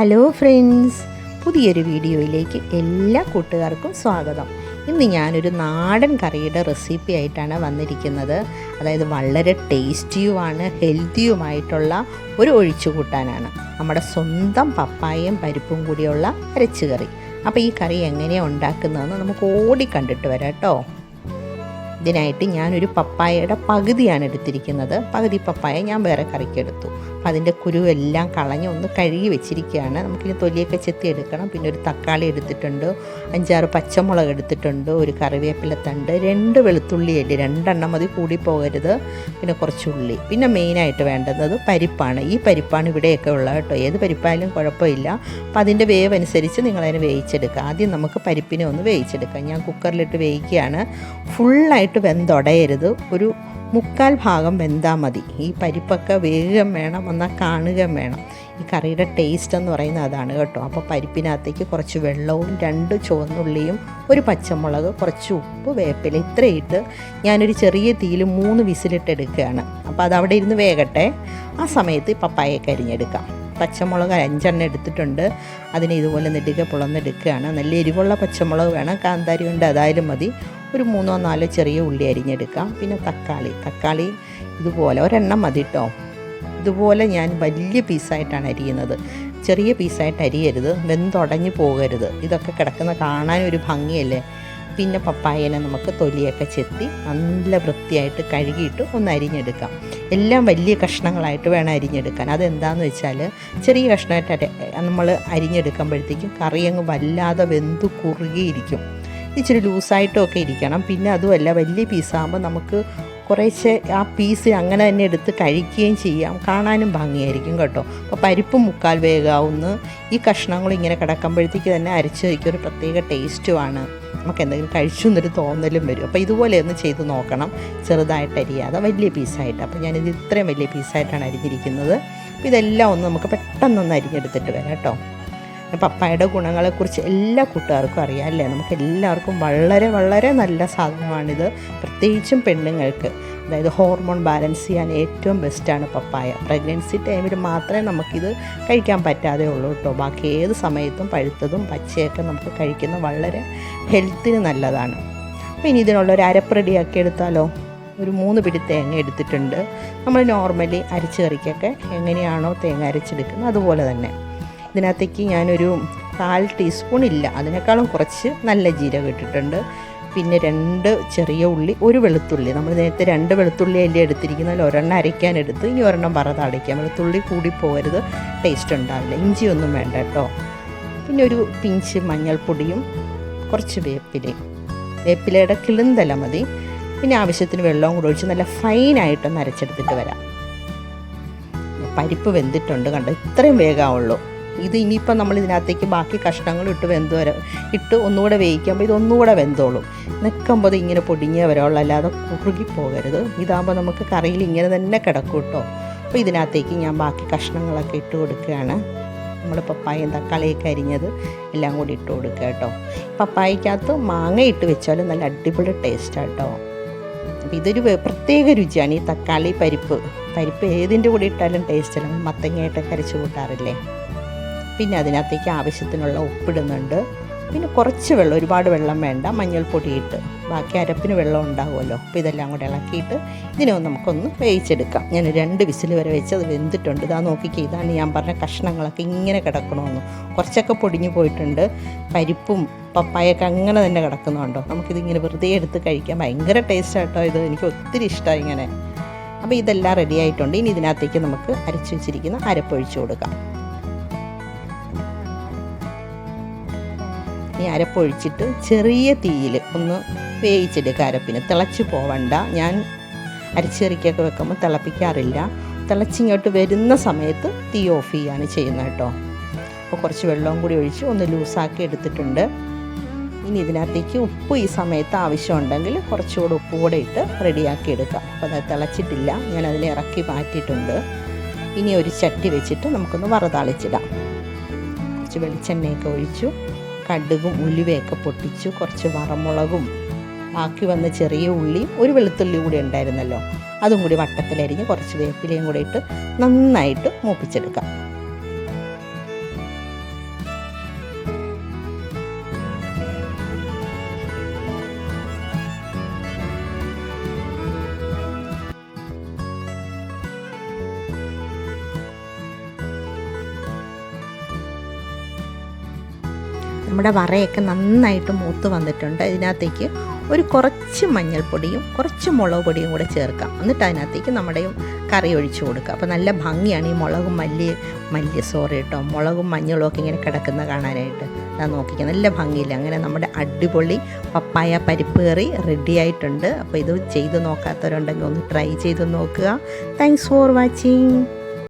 Hello friends പുതിയൊരു വീഡിയോയിലേക്ക് എല്ലാ കൂട്ടുകാർക്കും സ്വാഗതം. ഇന്ന് ഞാനൊരു നാടൻ കറിയുടെ റെസിപ്പി ആയിട്ടാണ് വന്നിരിക്കുന്നത്. അതായത് വളരെ ടേസ്റ്റിയുമാണ് ഹെൽത്തിയുമായിട്ടുള്ള ഒരു ഒഴിച്ചുകൂട്ടാനാണ്. നമ്മുടെ സ്വന്തം പപ്പായയും പരിപ്പും കൂടിയുള്ള അരച്ചു കറി. അപ്പോൾ ഈ കറി എങ്ങനെയാണ് ഉണ്ടാക്കുന്നതെന്ന് നമുക്ക് ഓടി കണ്ടിട്ട് വരാം കേട്ടോ ഇതിനായിട്ട് ഞാനൊരു പപ്പായയുടെ പകുതിയാണ് എടുത്തിരിക്കുന്നത്. പകുതി പപ്പായ ഞാൻ വേറെ കറിക്കെടുത്തു അപ്പം അതിന്റെ കുരുവെല്ലാം കളഞ്ഞ് ഒന്ന് കഴുകി വെച്ചിരിക്കുകയാണ്. നമുക്കിനി തൊലിയൊക്കെ ചെത്തി എടുക്കണം. പിന്നെ ഒരു തക്കാളി എടുത്തിട്ടുണ്ട് അഞ്ചാറ് പച്ചമുളക് എടുത്തിട്ടുണ്ട് ഒരു കറിവേപ്പില തണ്ട് രണ്ട് വെളുത്തുള്ളി അല്ലേ രണ്ടെണ്ണം മതി കൂടി പോകരുത്. പിന്നെ കുറച്ച് ഉള്ളി. പിന്നെ മെയിനായിട്ട് വേണ്ടുന്നത് പരിപ്പാണ്. ഈ പരിപ്പാണ് ഇവിടെയൊക്കെ ഉള്ളത് കേട്ടോ. ഏത് പരിപ്പായാലും കുഴപ്പമില്ല. അപ്പം അതിന്റെ വേവ് അനുസരിച്ച് നിങ്ങളതിനെ വേവിച്ചെടുക്കുക. ആദ്യം നമുക്ക് പരിപ്പിനെ ഒന്ന് വേവിച്ചെടുക്കാം. ഞാൻ കുക്കറിലിട്ട് വേവിക്കുകയാണ്. ഫുള്ളായിട്ട് വെന്തുടയരുത്. ഒരു മുക്കാൽ ഭാഗം വെന്താൽ മതി. ഈ പരിപ്പൊക്കെ വേഗം വേണം എന്നാൽ കാണുക വേണം. ഈ കറിയുടെ ടേസ്റ്റ് എന്ന് പറയുന്നത് അതാണ് കേട്ടോ. അപ്പോൾ പരിപ്പിനകത്തേക്ക് കുറച്ച് വെള്ളവും രണ്ട് ചുവന്നുള്ളിയും ഒരു പച്ചമുളക് കുറച്ച് ഉപ്പ് വേപ്പില ഇത്രയിട്ട് ഞാനൊരു ചെറിയ തീയിൽ മൂന്ന് വിസിലിട്ട് എടുക്കുകയാണ് അപ്പോൾ അത് അവിടെ ഇരുന്ന് വേകട്ടെ. ആ സമയത്ത് പപ്പായ അരിഞ്ഞെടുക്കാം. പച്ചമുളക് അഞ്ചെണ്ണം എടുത്തിട്ടുണ്ട്. അതിനെ ഇതുപോലെ നെടുക പുളന്നെടുക്കുകയാണ് നല്ല എരിവുള്ള പച്ചമുളക് വേണം. കാന്താരി കൊണ്ട് അതായാലും മതി. ഒരു മൂന്നോ നാലോ ചെറിയ ഉള്ളി അരിഞ്ഞെടുക്കാം. പിന്നെ തക്കാളി. തക്കാളി ഇതുപോലെ ഒരെണ്ണം മതി കേട്ടോ ഇതുപോലെ ഞാൻ വലിയ പീസായിട്ടാണ് അരിയുന്നത്. ചെറിയ പീസായിട്ട് അരിയരുത്. വെന്തുടഞ്ഞു പോകരുത്. ഇതൊക്കെ കിടക്കുന്ന കാണാൻ ഒരു ഭംഗിയല്ലേ? പിന്നെ പപ്പായനെ നമുക്ക് തൊലിയൊക്കെ ചെത്തി നല്ല വൃത്തിയായിട്ട് കഴുകിയിട്ട് ഒന്ന് അരിഞ്ഞെടുക്കാം. എല്ലാം വലിയ കഷ്ണങ്ങളായിട്ട് വേണം അരിഞ്ഞെടുക്കാൻ. അതെന്താണെന്ന് വെച്ചാൽ ചെറിയ കഷ്ണമായിട്ട് നമ്മൾ അരിഞ്ഞെടുക്കുമ്പോഴത്തേക്കും കറിയങ്ങ് വല്ലാതെ വെന്തു കുറുകിയിരിക്കും. ഇച്ചിരി ലൂസായിട്ടും ഒക്കെ ഇരിക്കണം. പിന്നെ അതുമല്ല വലിയ പീസാകുമ്പോൾ നമുക്ക് കുറേശ്ശെ ആ പീസ് അങ്ങനെ തന്നെ എടുത്ത് കഴിക്കുകയും ചെയ്യാം. കാണാനും ഭംഗിയായിരിക്കും കേട്ടോ. അപ്പോൾ പരിപ്പ് മുക്കാൽ വേഗമാവുന്ന ഈ കഷ്ണങ്ങൾ ഇങ്ങനെ കിടക്കുമ്പോഴത്തേക്ക് തന്നെ അരച്ച് വയ്ക്കും ഒരു പ്രത്യേക ടേസ്റ്റുമാണ് നമുക്ക് എന്തെങ്കിലും കഴിച്ചു എന്നൊരു തോന്നലും വരും. അപ്പോൾ ഇതുപോലെ ഒന്ന് ചെയ്ത് നോക്കണം. ചെറുതായിട്ട് അരിയാതെ വലിയ പീസായിട്ട് അപ്പോൾ ഞാനിത് ഇത്രയും വലിയ പീസായിട്ടാണ് അരിഞ്ഞിരിക്കുന്നത്. അപ്പോൾ ഇതെല്ലാം ഒന്ന് നമുക്ക് പെട്ടെന്നൊന്ന് അരിഞ്ഞെടുത്തിട്ട് വരാം കേട്ടോ. പപ്പായയുടെ ഗുണങ്ങളെക്കുറിച്ച് എല്ലാ കൂട്ടുകാർക്കും അറിയാം അല്ലേ? നമുക്ക് എല്ലാവർക്കും വളരെ വളരെ നല്ല സാധനമാണിത്. പ്രത്യേകിച്ചും പെണ്ണുങ്ങൾക്ക്. അതായത് ഹോർമോൺ ബാലൻസ് ചെയ്യാൻ ഏറ്റവും ബെസ്റ്റാണ് പപ്പായ. പ്രഗ്നൻസി ടൈമിൽ മാത്രമേ നമുക്കിത് കഴിക്കാൻ പറ്റാതെ ഉള്ളൂ കേട്ടോ. ബാക്കി ഏത് സമയത്തും പഴുത്തതും പച്ചയൊക്കെ നമുക്ക് കഴിക്കുന്ന വളരെ ഹെൽത്തിന് നല്ലതാണ്. അപ്പോൾ ഇനി ഇതിനുള്ള ഒരു അരപ്പ് റെഡിയാക്കി എടുത്താലോ? ഒരു മൂന്ന് പിടി തേങ്ങ എടുത്തിട്ടുണ്ട്. നമ്മൾ നോർമലി അരച്ച് കറിക്കൊക്കെ എങ്ങനെയാണോ തേങ്ങ അരച്ചെടുക്കുന്നത് അതുപോലെ തന്നെ. ഇതിനകത്തേക്ക് ഞാനൊരു കാൽ ടീസ്പൂൺ ഇല്ല അതിനേക്കാളും കുറച്ച് നല്ല ജീരകം ഇട്ടിട്ടുണ്ട്. പിന്നെ രണ്ട് ചെറിയ ഉള്ളി ഒരു വെളുത്തുള്ളി. നമ്മൾ നേരത്തെ രണ്ട് വെളുത്തുള്ളി അല്ലേ എടുത്തിരിക്കുന്നതിൽ ഒരെണ്ണം അരയ്ക്കാൻ എടുത്ത് ഇനി ഒരെണ്ണം വറത് അടയ്ക്കാം വെളുത്തുള്ളി കൂടി പോകരുത്. ടേസ്റ്റ് ഉണ്ടാവില്ല. ഇഞ്ചിയൊന്നും വേണ്ട കേട്ടോ. പിന്നെ ഒരു പിഞ്ച് മഞ്ഞൾപ്പൊടിയും കുറച്ച് വേപ്പിലയും. വേപ്പിലയുടെ കിളുന്തല മതി. പിന്നെ ആവശ്യത്തിന് വെള്ളവും കൂടെ ഒഴിച്ച് നല്ല ഫൈനായിട്ടൊന്ന് അരച്ചെടുത്തിട്ട് വരാം. പരിപ്പ് വെന്തിട്ടുണ്ട് കണ്ടോ? ഇത്രയും വേഗമുള്ളൂ ഇത് ഇനിയിപ്പോൾ നമ്മൾ ഇതിനകത്തേക്ക് ബാക്കി കഷ്ണങ്ങൾ ഇട്ട് വെന്ത് വരാം. ഇട്ട് ഒന്നുകൂടെ വേവിക്കുമ്പോൾ ഇതൊന്നുകൂടെ വെന്തോളും. നിൽക്കുമ്പോൾ ഇങ്ങനെ പൊടിഞ്ഞേ വരവുള്ളൂ. അല്ലാതെ കുറുകി പോകരുത് ഇതാകുമ്പോൾ നമുക്ക് കറിയിൽ ഇങ്ങനെ തന്നെ കിടക്കും കേട്ടോ. അപ്പോൾ ഇതിനകത്തേക്ക് ഞാൻ ബാക്കി കഷ്ണങ്ങളൊക്കെ ഇട്ട് കൊടുക്കുകയാണ്. നമ്മൾ പപ്പായയും തക്കാളിയൊക്കെ അരിഞ്ഞത് എല്ലാം കൂടി ഇട്ട് കൊടുക്കുക കേട്ടോ. പപ്പായക്കകത്ത് മാങ്ങ ഇട്ട് വെച്ചാലും നല്ല അടിപൊളി ടേസ്റ്റാണ് കേട്ടോ. അപ്പം ഇതൊരു പ്രത്യേക രുചിയാണ് ഈ തക്കാളി പരിപ്പ്. പരിപ്പ് ഏതിന്റെ കൂടെ ഇട്ടാലും ടേസ്റ്റ് അല്ല. മത്തങ്ങയായിട്ടൊക്കെ അരച്ച് കൂട്ടാറില്ലേ? പിന്നെ അതിനകത്തേക്ക് ആവശ്യത്തിനുള്ള ഉപ്പിടുന്നുണ്ട്. പിന്നെ കുറച്ച് വെള്ളം ഒരുപാട് വെള്ളം വേണ്ട മഞ്ഞൾപ്പൊടി ഇട്ട് ബാക്കി അരപ്പിന് വെള്ളം ഉണ്ടാകുമല്ലോ അപ്പോൾ ഇതെല്ലാം കൂടെ ഇളക്കിയിട്ട് ഇതിനെ ഒന്ന് നമുക്കൊന്ന് വേവിച്ചെടുക്കാം. ഞാൻ രണ്ട് വിസിൽ വരെ വെച്ച് അത് വെന്തിട്ടുണ്ട്. ഇതാ നോക്കിക്കേ ഇതാണ് ഞാൻ പറഞ്ഞ കഷ്ണങ്ങളൊക്കെ ഇങ്ങനെ കിടക്കണമെന്ന് കുറച്ചൊക്കെ പൊടിഞ്ഞു പോയിട്ടുണ്ട്. പരിപ്പും പപ്പായൊക്കെ അങ്ങനെ തന്നെ കിടക്കുന്നുണ്ടോ? നമുക്കിതിങ്ങനെ വെറുതെ എടുത്ത് കഴിക്കാൻ ഭയങ്കര ടേസ്റ്റ് കേട്ടോ ഇത്. എനിക്ക് ഒത്തിരി ഇഷ്ടമായി ഇങ്ങനെ. അപ്പോൾ ഇതെല്ലാം റെഡി ആയിട്ടുണ്ട്. ഇനി ഇതിനകത്തേക്ക് നമുക്ക് അരച്ചു വെച്ചിരിക്കുന്ന അരപ്പൊഴിച്ചു കൊടുക്കാം. ഈ അരപ്പൊഴിച്ചിട്ട് ചെറിയ തീയിൽ ഒന്ന് വേവിച്ചെടുക്കുക അരപ്പിന് തിളച്ച് പോവണ്ട. ഞാൻ അരച്ചെറിക്കൊക്കെ വെക്കുമ്പോൾ തിളപ്പിക്കാറില്ല. തിളച്ചിങ്ങോട്ട് വരുന്ന സമയത്ത് തീ ഓഫ് ചെയ്യാണ് ചെയ്യുന്നത് കേട്ടോ. അപ്പോൾ കുറച്ച് വെള്ളവും കൂടി ഒഴിച്ച് ഒന്ന് ലൂസാക്കി എടുത്തിട്ടുണ്ട്. ഇനി ഇതിനകത്തേക്ക് ഉപ്പ് ഈ സമയത്ത് ആവശ്യമുണ്ടെങ്കിൽ കുറച്ചുകൂടെ ഉപ്പ് കൂടെ ഇട്ട് റെഡിയാക്കി എടുക്കാം. അപ്പോൾ അത് തിളച്ചിട്ടില്ല. ഞാൻ അതിനെ ഇറക്കി മാറ്റിയിട്ടുണ്ട്. ഇനി ഒരു ചട്ടി വെച്ചിട്ട് നമുക്കൊന്ന് വറതാളിച്ചിടാം. കുറച്ച് വെളിച്ചെണ്ണയൊക്കെ ഒഴിച്ചു. കടുകും ഉലുവയൊക്കെ പൊട്ടിച്ചു കുറച്ച് വറമുളകും ബാക്കി വന്ന ചെറിയ ഉള്ളിയും ഒരു വെളുത്തുള്ളി കൂടി ഉണ്ടായിരുന്നല്ലോ. അതും കൂടി വട്ടത്തിലരിഞ്ഞ് കുറച്ച് വേപ്പിലയും കൂടി ഇട്ട് നന്നായിട്ട് മൂപ്പിച്ചെടുക്കാം. നമ്മുടെ വറയൊക്കെ നന്നായിട്ട് മൂത്ത് വന്നിട്ടുണ്ട്. ഇതിനകത്തേക്ക് ഒരു കുറച്ച് മഞ്ഞൾപ്പൊടിയും കുറച്ച് മുളക് പൊടിയും കൂടെ ചേർക്കാം. എന്നിട്ട് അതിനകത്തേക്ക് നമ്മുടെ കറി ഒഴിച്ചു കൊടുക്കുക അപ്പോൾ നല്ല ഭംഗിയാണ് ഈ മുളകും മല്ലി മല്ലി സോറി കേട്ടോ മുളകും മഞ്ഞളും ഒക്കെ ഇങ്ങനെ കിടക്കുന്ന കാണാനായിട്ട്. ഞാൻ നോക്കിക്കുക നല്ല ഭംഗിയില്ല? അങ്ങനെ നമ്മുടെ അടിപൊളി പപ്പായ പരിപ്പ് കറി റെഡി ആയിട്ടുണ്ട്. അപ്പോൾ ഇത് ചെയ്ത് നോക്കാത്തവരുണ്ടെങ്കിൽ ഒന്ന് ട്രൈ ചെയ്ത് നോക്കുക. Thanks for watching